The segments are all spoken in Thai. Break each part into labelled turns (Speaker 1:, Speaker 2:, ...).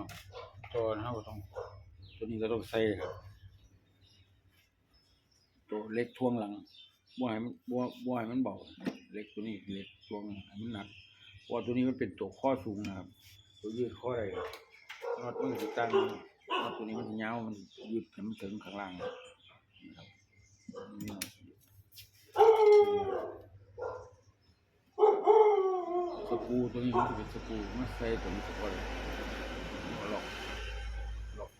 Speaker 1: นาะตัวนั้นเราต้อง ตัวนี้ก็ต้องใส่ครับตัวเล็กท่วงหลังบ่ให้มันบ่บ่ให้มันเบาเล็กตัวนี้เล็กท่วงให้มันหนักเพราะว่าตัวนี้มันเป็นตัวข้อสูงนะครับ ตัวยืดข้อได้ครับน็อตมันสิตั้งน็อตตัวนี้มันยาวมันยืดให้มันถึงข้างล่างนะครับสกูตัวนี้มันจะเป็นสกูมันใส่ตัวนี้สกูเลย ลอกหลอก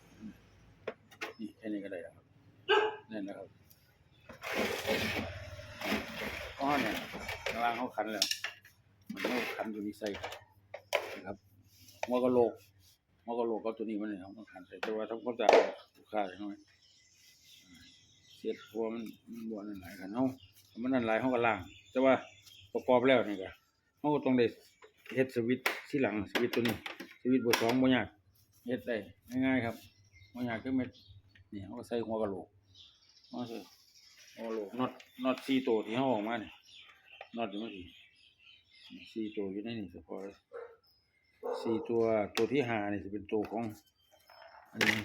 Speaker 1: นี่แค่นี้ก็ได้แล้วครับนั่นะครับก็เนี่ยข้างล่างเขาคันแล้วมันเขาคันตัวนี้ใส่นะครับหัวกะโหลกหัวกะโหลกกับตัวนี้มันเนี่ยเขาต้องคันใส่แต่ว่าทั้งคนจะลูกค้าใช่ไหมเสียดเพราะวามันมันบวนั่นหลายกันเนามันนั่นหลายเขาก็ล่าง แต่ว่าประกอบแล้วนี่ก็เขาก็ต้องได้เฮ็ดสวิตที่หลังสวิตตัวนี้สวิตเบอร์สองบ่ยาก เฮ็ดได้ง่ายๆครับบ่ยากคือเม็ดนี่เขาก็ใส่หัวกะโหลกเขาใส่หัวกะโหลกน็อตน็อตสี่ตัวที่เขาออกมาเนี่ยน็อตอยู่เมื่อกี้สี่ตัวอยู่ในนี่เฉพาะสี่ตัวตัวที่หานี่จะเป็นตัวของอันนี้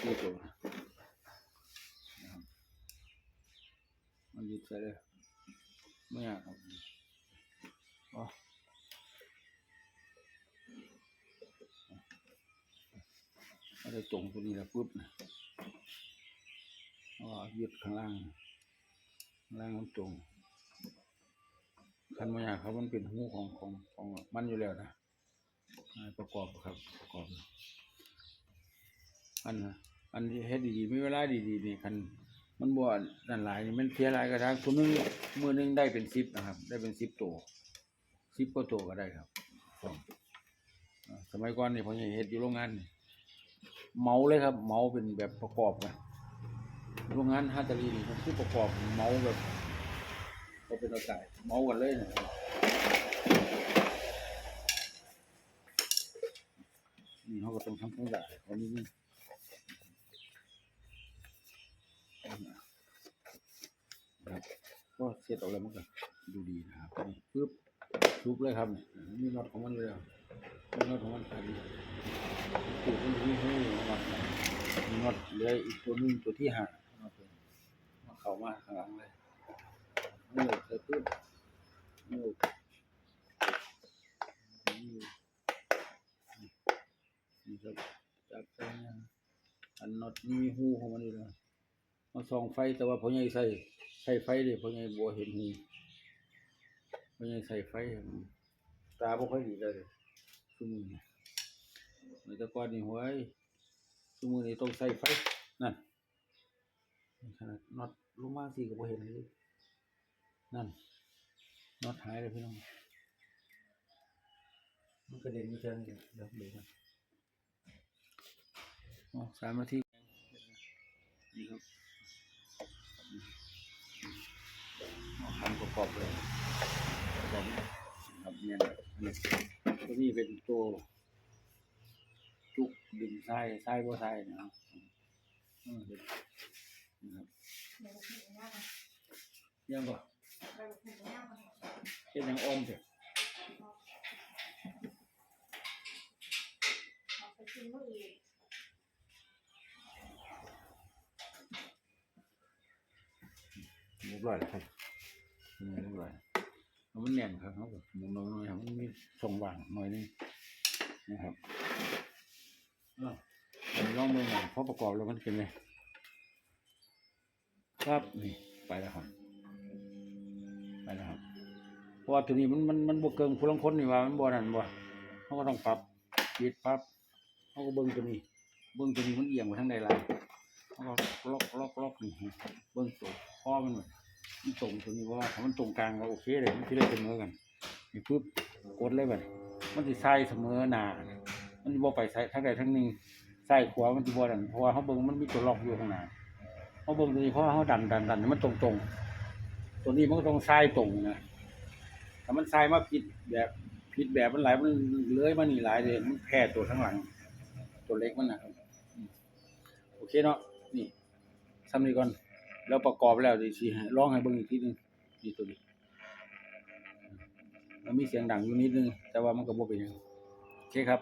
Speaker 1: สี่ตัวนะมันยึดใส่เลยไม่อยากครับอ๋อ นี้แล้วปุ๊บนะอ๋อยึดข้างล่างล่างมันตรงคันมายาครับมันเป็นหูของของของมันอยู่แล้วนะประกอบครับประกอบ อันนะอันที่เฮ็ดดีๆไม่เวลาดีๆนี่คันมันบ่นั่นหลายนี่มันเสียหลายกระทางตัวหนึงมือนึงได้เป็นสิบนะครับ ได้เป็นสิบตัวสิบกว่าตัวก็ได้ครับสมัยก่อนนี่ผมยังเฮ็ดอยู่โรงงานนี่ เมาเลยครับเมาเป็นแบบประกอบกันโรงงานฮัตาลีนี่มันคือประกอบเมาแบบก็เป็นอากาศเมากันเลยนะนี่เขาก็ต้องทำทั้งหลายเขานี่นี่นะครับก็เสร็จออกแล้วมันก็ดูดีนะครับนี่ปึ๊บชุบเลยครับนี่น็อตของมันเลยอะนี่น็อตของมันขาดดีจุดมันที่ให้น็อตนะ มีน็อตเหลืออีกตัวหนึงตัวที่ห้าน็อตตัวนี้เอาเข้ามาข้างหลังเลยนี่ใส่ปุ๊บนี่นี่นี่ครับจับไปนะอันน็อตนี่มีหูของมันนี่นะมาส่องไฟแต่ว่าพ่อใหญ่ใส่ใส่ไฟเดิพอใหญ่บัวเห็นหูพ่อใหญ่ใส่ไฟ ตาบ่ค่อยดีเลยซุมือนี่เมื่อแตะก่อนนี่หวย ซุมือนี่ต้องใส่ไฟนั่นขนาดน็อตลงมาสิก็บ่เห็นเลยนั่นน็อตหายเลยพี่น้องมันกระเด็นไม่เชิงเดี๋ยวเดี๋ยวเดี๋ยวนะอ๋อสามนาทีนี่ครับทำประกอบเลยแบบนี้ครับเนี่ยนะอันนี้ตัวนี้เป็นตัว จุกดึงทรายทรายบัวทรายนะครับอืมเดี๋ยวนะครับยังก่อนเป็นยังอมเถอะเรียบร้อยแล้วครับนี่เรียบร้อยแล้วมันแน่นครับเขาแบบหมุนน้อยๆครับมันมีช่องว่างหน่อยนึงนะครับ อ้าวเดี๋ยวลองดูหน่อยพอประกอบแล้วมันเป็นไงครับนี่ไปแล้วครับไปนะครับเพราะว่าตัวนี้มันมันมันบวกเกิงผู้ลังคนนี่ว่ามันบ่นั่นบ่เขาก็ต้องปรับปิดปรับเขาก็เบิ่งตัวนี้ เบิ่งตัวนี้มันเอียงไปทางใดล่ะเขาก็ล็อกล็อกล็อกนี่เบิ่งตัวข้อมันไว้มันตรงตัวนี้เพราะว่าถ้ามันตรงกลางก็โอเคเลยมันสิได้เสมอกันนี่ปึ๊บกดเลยบัดนี้มันสิใส่เสมอหนา มันบ่ไปใส่ทางใดทางหนึงซ้ายขวามันสิบ่นั่นเพราะว่าเขาเบิ่งมันมีตัวล็อกอยู่ข้างหน้าเขาเบิ่งตัวนี้เพราะว่าเขาดันดันดันมันตรงตรงตัวนี้มันก็ต้องทรายตรงนะถ้ามันทรายมาผิดแบบผิดแบบมันหลายมันเลื้อยมานี่หลายเลยมันแพ้ตัวข้างหลัง ตัวเล็กมันนะครับโอเคเนาะนี่ซ้ำนี้ก่อนแล้วประกอบแล้วดีสิให้องให้เบิ่งอีกทีหนึงนี่ตัวนี้มันมีเสียงดังอยู่นิดนึง แต่ว่ามันก็บ่เป็นหยังโอเคครับ